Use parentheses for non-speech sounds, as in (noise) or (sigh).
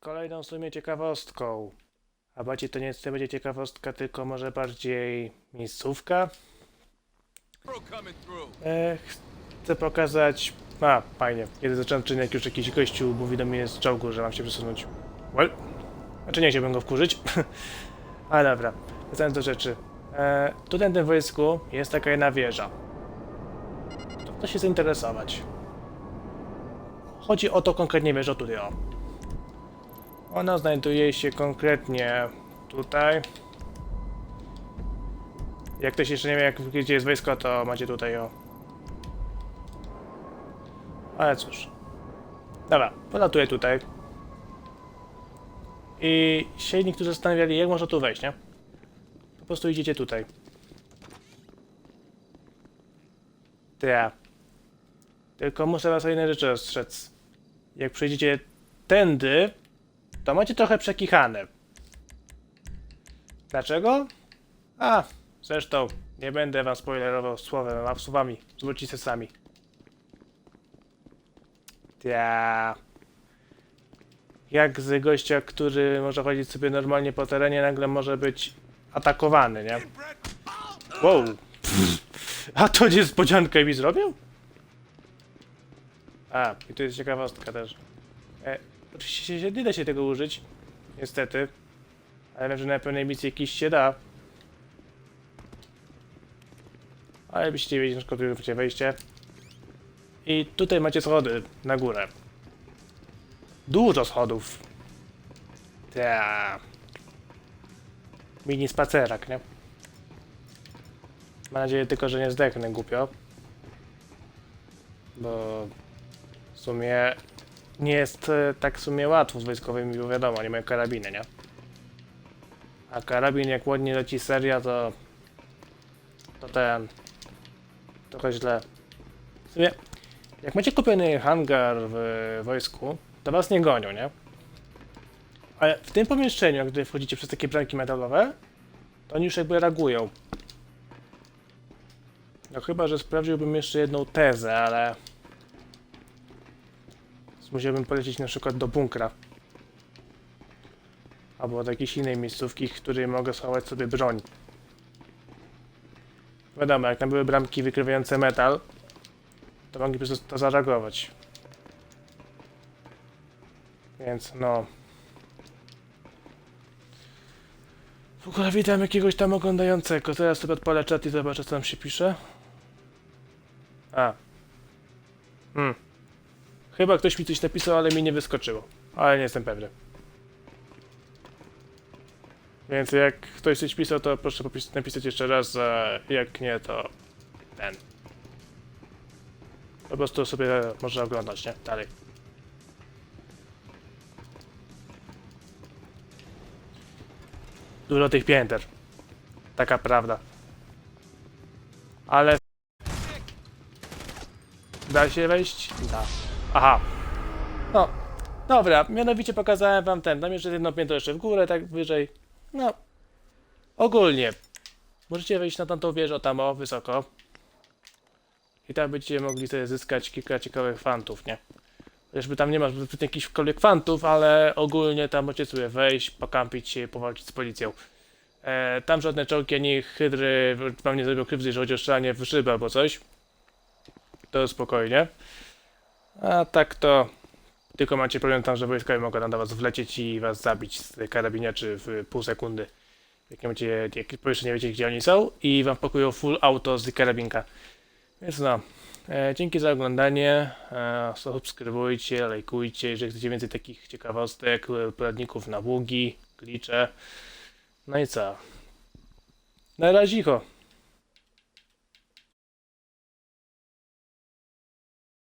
kolejną w sumie ciekawostką. A bardziej to nie to będzie ciekawostka, tylko może bardziej miejscówka. E, chcę pokazać... A, fajnie. Kiedy zacząłem odcinek, już jakiś gościu mówi do mnie z czołgu, że mam się przesunąć. Well. Znaczy nie chciałbym go wkurzyć. (laughs) Ale dobra, wracając do rzeczy. E, tutaj na tym wojsku jest taka jedna wieża. To kto się zainteresować. Chodzi o to konkretnie wieżę tutaj, o. Ona znajduje się konkretnie tutaj. Jak ktoś jeszcze nie wie, jak, gdzie jest wojsko, to macie tutaj, o. Ale cóż. Dobra, polatuję tutaj. I się niektórzy zastanawiali, jak można tu wejść, nie? Po prostu idziecie tutaj. Ja. Tylko muszę was o jednej rzeczy ostrzec. Jak przejdziecie tędy, to macie trochę przekichane. Dlaczego? A, zresztą nie będę wam spoilerował słowem, a słowami. Zwróćcie sami. Ja. Jak z gościa, który może chodzić sobie normalnie po terenie, nagle może być atakowany, nie? Wow. A to niespodziankę mi zrobił? A, i tu jest ciekawostka też. E, oczywiście się- nie da się tego użyć, niestety. Ale wiem, że na pełnej misji jakiś się da. Ale byście wiedzieli, na przykład wejście. I tutaj macie schody na górę. Dużo schodów. Ta. Mini spacerak, nie? Mam nadzieję tylko, że nie zdechnę głupio. Bo w sumie nie jest e, tak w sumie łatwo z wojskowymi, bo wiadomo, nie mają karabiny, nie? A karabin jak ładnie leci seria, to... To ten... Trochę źle. W sumie, jak macie kupiony hangar w wojsku, to was nie gonią, nie? Ale w tym pomieszczeniu, gdy wchodzicie przez takie bramki metalowe, to oni już jakby reagują. No chyba, że sprawdziłbym jeszcze jedną tezę, ale... Musiałbym polecieć na przykład do bunkra. Albo do jakiejś innej miejscówki, w której mogę schować sobie broń. Wiadomo, jak tam były bramki wykrywające metal, to mogli prostu to zareagować. Więc no... W ogóle witam jakiegoś tam oglądającego. Teraz sobie odpalę czat i zobaczę co tam się pisze. A. Hmm. Chyba ktoś mi coś napisał, ale mi nie wyskoczyło. Ale nie jestem pewny. Więc jak ktoś coś pisał, to proszę napisać jeszcze raz, a jak nie, to ten. Po prostu sobie można oglądać, nie? Dalej. Dużo tych pięter. Taka prawda. Ale... Da się wejść? Da. Aha. No. Dobra, mianowicie pokazałem wam ten. Tam jeszcze jedno piętro jeszcze w górę, tak wyżej. No. Ogólnie. Możecie wejść na tamtą wieżę tam o, wysoko. I tam będziecie mogli sobie zyskać kilka ciekawych fantów, nie? Chociażby tam nie ma zbyt jakichkolwiek fantów, ale ogólnie tam możecie sobie wejść, pokampić się powalczyć z policją. E, tam żadne czołgi ani hydry wam nie zrobią krzywdy, jeżeli chodzi o strzelanie w szybę albo coś. To spokojnie. A tak to tylko macie problem tam, że wojskowie mogą do was wlecieć i was zabić z karabiniaczy w pół sekundy. Jak nie macie, jak pierwsze nie wiecie gdzie oni są i wam pokują full auto z karabinka. Więc no, e, dzięki za oglądanie, e, subskrybujcie, lajkujcie, jeżeli chcecie więcej takich ciekawostek, e, poradników na ługi, glicze. No i co? Na razie,